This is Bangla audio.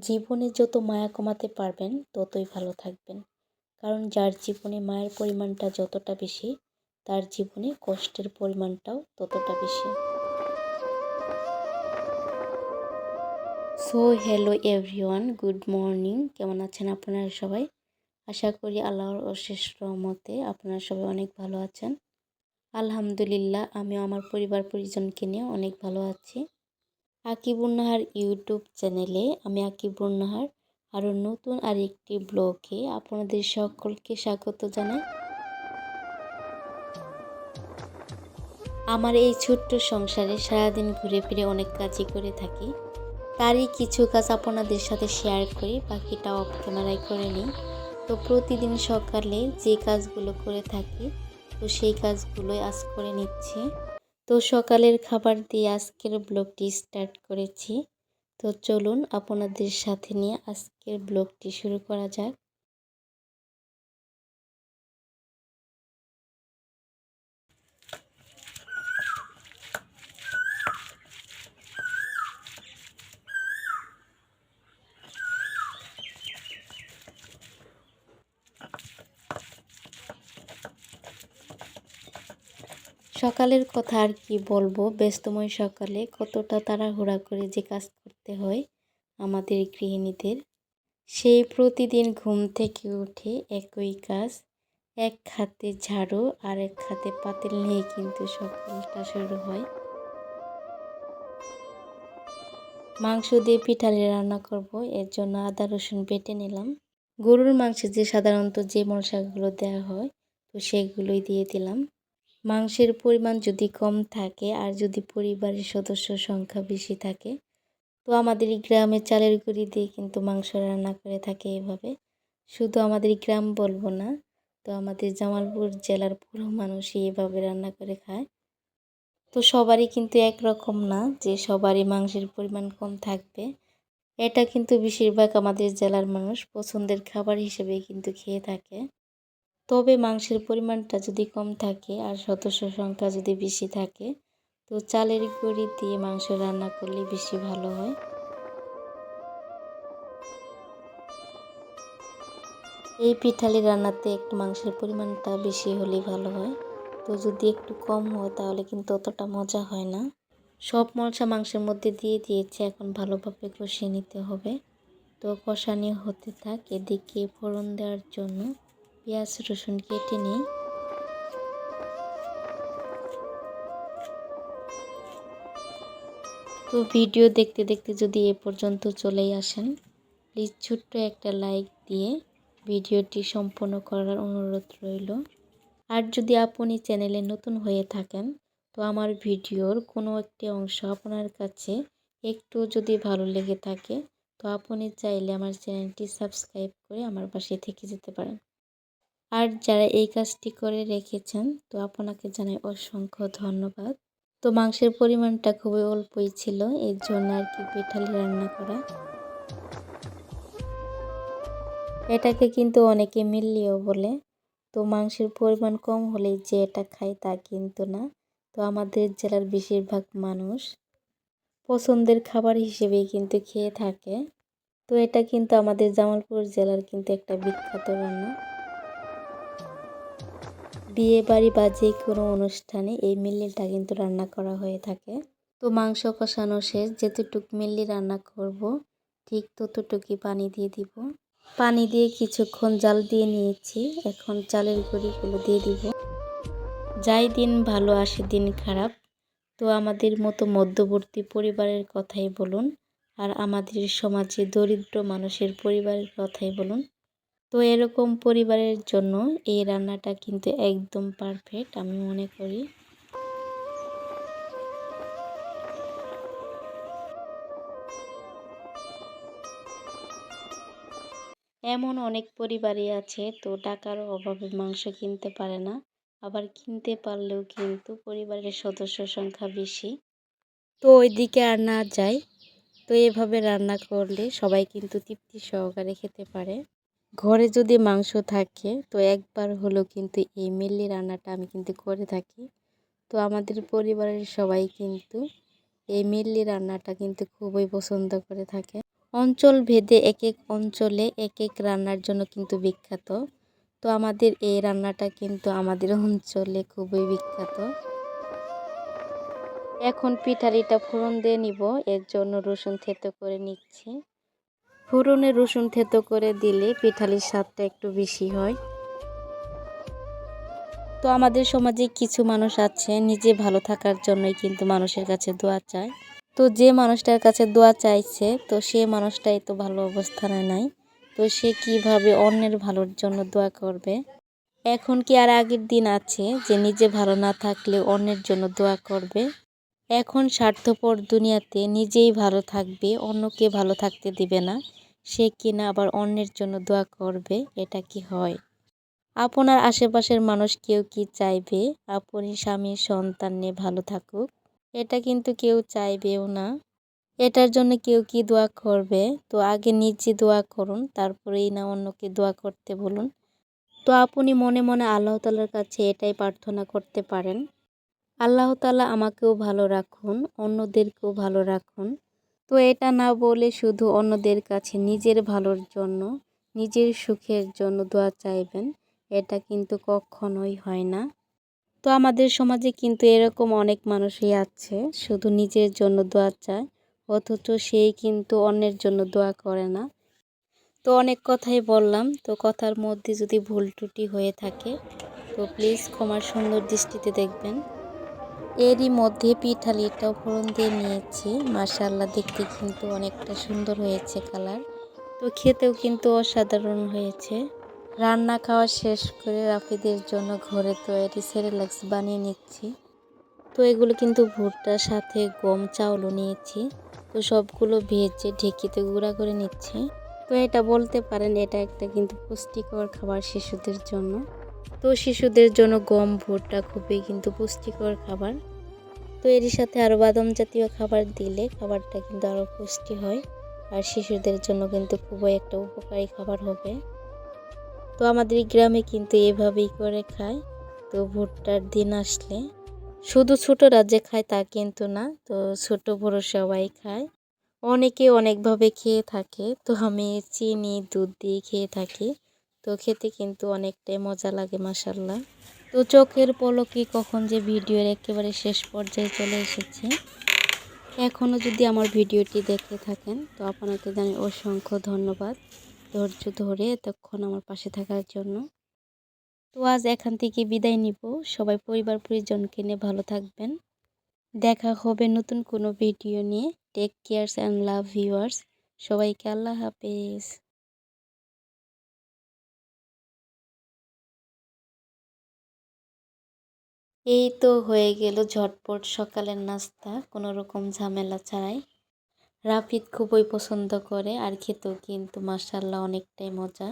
জীবনে যত মায়া কমাতে পারবেন, ততই ভালো থাকবেন। কারণ যার জীবনে মায়ের পরিমাণটা যতটা বেশি, তার জীবনে কষ্টের পরিমাণটাও ততটা বেশি। So hello everyone good morning কেমন আছেন আপনারা সবাই? আশা করি আল্লাহর অশেষ রহমতে আপনারা সবাই অনেক ভালো আছেন। আলহামদুলিল্লাহ আমি আমার পরিবার পরিজনকে নিয়ে অনেক ভালো আছি। আকিবুন্নাহার ইউটিউব চ্যানেলে আমি আকিবুন্নাহার আরও নতুন আর একটি ব্লগে আপনাদের সকলকে স্বাগত জানাই। আমার এই ছোট্ট সংসারে সারাদিন ঘুরে ফিরে অনেক কাজই করে থাকি। তারই কিছু কাজ আপনাদের সাথে শেয়ার করি, বাকিটা অফ ক্যামেরায় করে নিই। তো প্রতিদিন সকালে যে কাজগুলো করে থাকি, তো সেই কাজগুলোই আজ করে নিচ্ছি। তো সকালের খাবার দিয়ে আজকের ব্লগটি স্টার্ট করেছি। তো চলুন, আপনাদের সাথে নিয়ে আজকের ব্লগটি শুরু করা যাক। সকালের কথা আর কি বলব? ব্যস্তময় সকালে কতটা তাড়াহুড়া করে যে কাজ করতে হয় আমাদের গৃহিণীদের। সেই প্রতিদিন ঘুম থেকে উঠে একই কাজ, এক হাতে ঝাড়ু আর এক হাতে পাতিল নিয়ে কিন্তু সকালটা শুরু হয়। মাংস দিয়ে পিঠালি রান্না করব, এর জন্য আদা, রসুন বেটে নিলাম। গরুর মাংসে যে সাধারণত যে মশলাগুলো দেওয়া হয়, তো সেগুলোই দিয়ে দিলাম। মাংসের পরিমাণ যদি কম থাকে আর যদি পরিবারের সদস্য সংখ্যা বেশি থাকে, তো আমাদের গ্রামে চালের গুঁড়ি দিয়ে কিন্তু মাংস রান্না করে থাকে এভাবে। শুধু আমাদের গ্রাম বলব না, তো আমাদের জামালপুর জেলার পুরো মানুষই এভাবে রান্না করে খায়। তো সবারই কিন্তু একরকম না যে সবারই মাংসের পরিমাণ কম থাকবে। এটা কিন্তু বেশিরভাগ আমাদের জেলার মানুষ পছন্দের খাবার হিসেবে কিন্তু খেয়ে থাকে। তবে মাংসের পরিমাণটা যদি কম থাকে আর সদস্য সংখ্যা যদি বেশি থাকে, তো চালের গুঁড়ি দিয়ে মাংস রান্না করলে বেশি ভালো হয়। এই পিঠালি রান্নাতে একটু মাংসের পরিমাণটা বেশি হলেই ভালো হয়। তো যদি একটু কম হয়, তাহলে কিন্তু অতটা মজা হয় না। সব মশলা মাংসের মধ্যে দিয়ে দিয়েছে, এখন ভালোভাবে কষিয়ে নিতে হবে। তো কষানি হতে থাক, এদিকে ফোড়ন দেওয়ার জন্য পেঁয়াজ, রসুন কেটে নিই। তো ভিডিও দেখতে দেখতে যদি এ পর্যন্ত চলেই আসেন প্লিজ ছোট্ট একটা লাইক দিয়ে ভিডিওটি সম্পূর্ণ করার অনুরোধ রইল। আর যদি আপনি চ্যানেলে নতুন হয়ে থাকেন, তো আমার ভিডিওর কোনো একটি অংশ আপনার কাছে একটু যদি ভালো লেগে থাকে, তো আপনি চাইলে আমার চ্যানেলটি সাবস্ক্রাইব করে আমার পাশে থেকে যেতে পারেন। আর যারা এই কাজটি করে রেখেছেন, তো আপনাকে জানাই অসংখ্য ধন্যবাদ। তো মাংসের পরিমাণটা খুবই অল্পই ছিল, এর জন্য আর কি পিঠালি রান্না করা। এটাকে কিন্তু অনেকে মিললিও বলে। তো মাংসের পরিমাণ কম হলেই যে এটা খায় তা কিন্তু না। তো আমাদের জেলার বেশিরভাগ মানুষ পছন্দের খাবার হিসেবেই কিন্তু খেয়ে থাকে। তো এটা কিন্তু আমাদের জামালপুর জেলার কিন্তু একটা বিখ্যাত রান্না। বিয়ে বাড়ি বা যে কোনো অনুষ্ঠানে এই মিল্লিটা কিন্তু রান্না করা হয়ে থাকে। তো মাংস কষানো শেষ, যেতটুক মিল্লি রান্না করব, ঠিক ততটুকুই পানি দিয়ে দিব। পানি দিয়ে কিছুক্ষণ জাল দিয়ে নিয়েছি, এখন চালের গুঁড়িগুলো দিয়ে দিব। যাই দিন ভালো আসে দিন খারাপ, তো আমাদের মতো মধ্যবর্তী পরিবারের কথাই বলুন, আর আমাদের সমাজে দরিদ্র মানুষের পরিবারের কথাই বলুন। তো এরকম পরিবারের জন্য এই রান্নাটা কিন্তু একদম পারফেক্ট আমি মনে করি। এমন অনেক পরিবারই আছে, তো টাকার অভাবে মাংস কিনতে পারে না, আবার কিনতে পারলেও কিন্তু পরিবারের সদস্য সংখ্যা বেশি। তো ওইদিকে আর না যায় তো এভাবে রান্না করলে সবাই কিন্তু তৃপ্তি সহকারে খেতে পারে। ঘরে যদি মাংস থাকে, তো একবার হলো কিন্তু এই মিল্লি রান্নাটা আমি কিন্তু করে থাকি। তো আমাদের পরিবারের সবাই কিন্তু এই মিল্লি রান্নাটা কিন্তু খুবই পছন্দ করে থাকে। অঞ্চল ভেদে এক এক অঞ্চলে এক এক রান্নার জন্য কিন্তু বিখ্যাত। তো আমাদের এই রান্নাটা কিন্তু আমাদের অঞ্চলে খুবই বিখ্যাত। এখন পিঠারিটা ফোড়ন দিয়ে নিব। এর জন্য রসুন থেতো করে নিচ্ছি। ফোড়নে রসুন থেতো করে দিলে পিঠালির স্বাদটা একটু বেশি হয়। তো আমাদের সমাজে কিছু মানুষ আছে, নিজে ভালো থাকার জন্যই কিন্তু মানুষের কাছে দোয়া চায়। তো যে মানুষটার কাছে দোয়া চাইছে, তো সে মানুষটাই তো ভালো অবস্থানে নাই। তো সে কীভাবে অন্যের ভালোর জন্য দোয়া করবে? এখন কি আর আগের দিন আছে যে নিজে ভালো না থাকলে অন্যের জন্য দোয়া করবে? এখন স্বার্থপর দুনিয়াতে নিজেই ভালো থাকবে, অন্যকে ভালো থাকতে দিবে না। সে কিনা আবার অন্যের জন্য দোয়া করবে, এটা কি হয়? আপনার আশেপাশের মানুষ কেউ কি চাইবে? আপনি স্বামী, সন্তান নিয়ে ভালো থাকুক। এটা কিন্তু কেউ চাইবেও না। এটার জন্য কেউ কি দোয়া করবে? তো আগে নিজে দোয়া করুন, তারপরেই না অন্যকে দোয়া করতে বলুন। তো আপনি মনে মনে আল্লাহ তালার কাছে এটাই প্রার্থনা করতে পারেন। আল্লাহ তালা আমাকেও ভালো রাখুন, অন্যদেরকেও ভালো রাখুন। তো এটা না বলে শুধু অন্যদের কাছে নিজের ভালোর জন্য, নিজের সুখের জন্য দোয়া চাইবেন। এটা কিন্তু কখনোই হয় না। তো আমাদের সমাজে কিন্তু এরকম অনেক মানুষই আছে, শুধু নিজের জন্য দোয়া চায়, অথচ সেই কিন্তু অন্যের জন্য দোয়া করে না। তো অনেক কথাই বললাম, তো কথার মধ্যে যদি ভুল ত্রুটি হয়ে থাকে, তো প্লিজ ক্ষমার সুন্দর দৃষ্টিতে দেখবেন। এরই মধ্যে পিঠালিটাও ফোড়ন দিয়ে নিয়েছি। মাশাল্লাহ দেখতে কিন্তু অনেকটা সুন্দর হয়েছে কালার। তো খেতেও কিন্তু অসাধারণ হয়েছে। রান্না খাওয়া শেষ করে রাফিদের জন্য ঘরে তৈরি সেরেলাক্স বানিয়ে নিচ্ছি। তো এগুলো কিন্তু ভুট্টার সাথে গম চাউলও নিয়েছি। তো সবগুলো ভেজে ঢেকিতে গুঁড়া করে নিচ্ছি। তো এটা বলতে পারেন, এটা একটা কিন্তু পুষ্টিকর খাবার শিশুদের জন্য। তো শিশুদের জন্য গম, ভুট্টা খুবই কিন্তু পুষ্টিকর খাবার। তো এর সাথে আরও বাদাম জাতীয় খাবার দিলে খাবারটা কিন্তু আরও পুষ্টি হয় আর শিশুদের জন্য কিন্তু খুবই একটা উপকারী খাবার হবে। তো আমাদের গ্রামে কিন্তু এভাবেই করে খায়। তো ভুট্টার দিন আসলে শুধু ছোটরা যে খায় তা কিন্তু না, তো ছোট বড় সবাই খায়। অনেকে অনেকভাবে খেয়ে থাকে। তো আমি চিনি, দুধ দিয়ে খেয়ে থাকি। তো খেতে কিন্তু অনেকটাই মজা লাগে মাসাল্লাহ তো চোখের পলকে কখন যে ভিডিওর একেবারে শেষ পর্যায়ে চলে এসেছে। এখনও যদি আমার ভিডিওটি দেখে থাকেন, তো আপনাকে জানি অসংখ্য ধন্যবাদ। ধৈর্য ধরে এতক্ষণ আমার পাশে থাকার জন্য। তো আজ এখান থেকে বিদায় নিব। সবাই পরিবার পরিজনকে নিয়ে ভালো থাকবেন। দেখা হবে নতুন কোনো ভিডিও নিয়ে। Take cares and love viewers সবাইকে আল্লাহ হাফেজ। এই তো হয়ে গেল ঝটপট সকালের নাস্তা, কোনো রকম ঝামেলা ছাড়াই। রাফিদ খুবই পছন্দ করে আর খেতেও কিন্তু মাসাল্লাহ অনেকটাই মজা।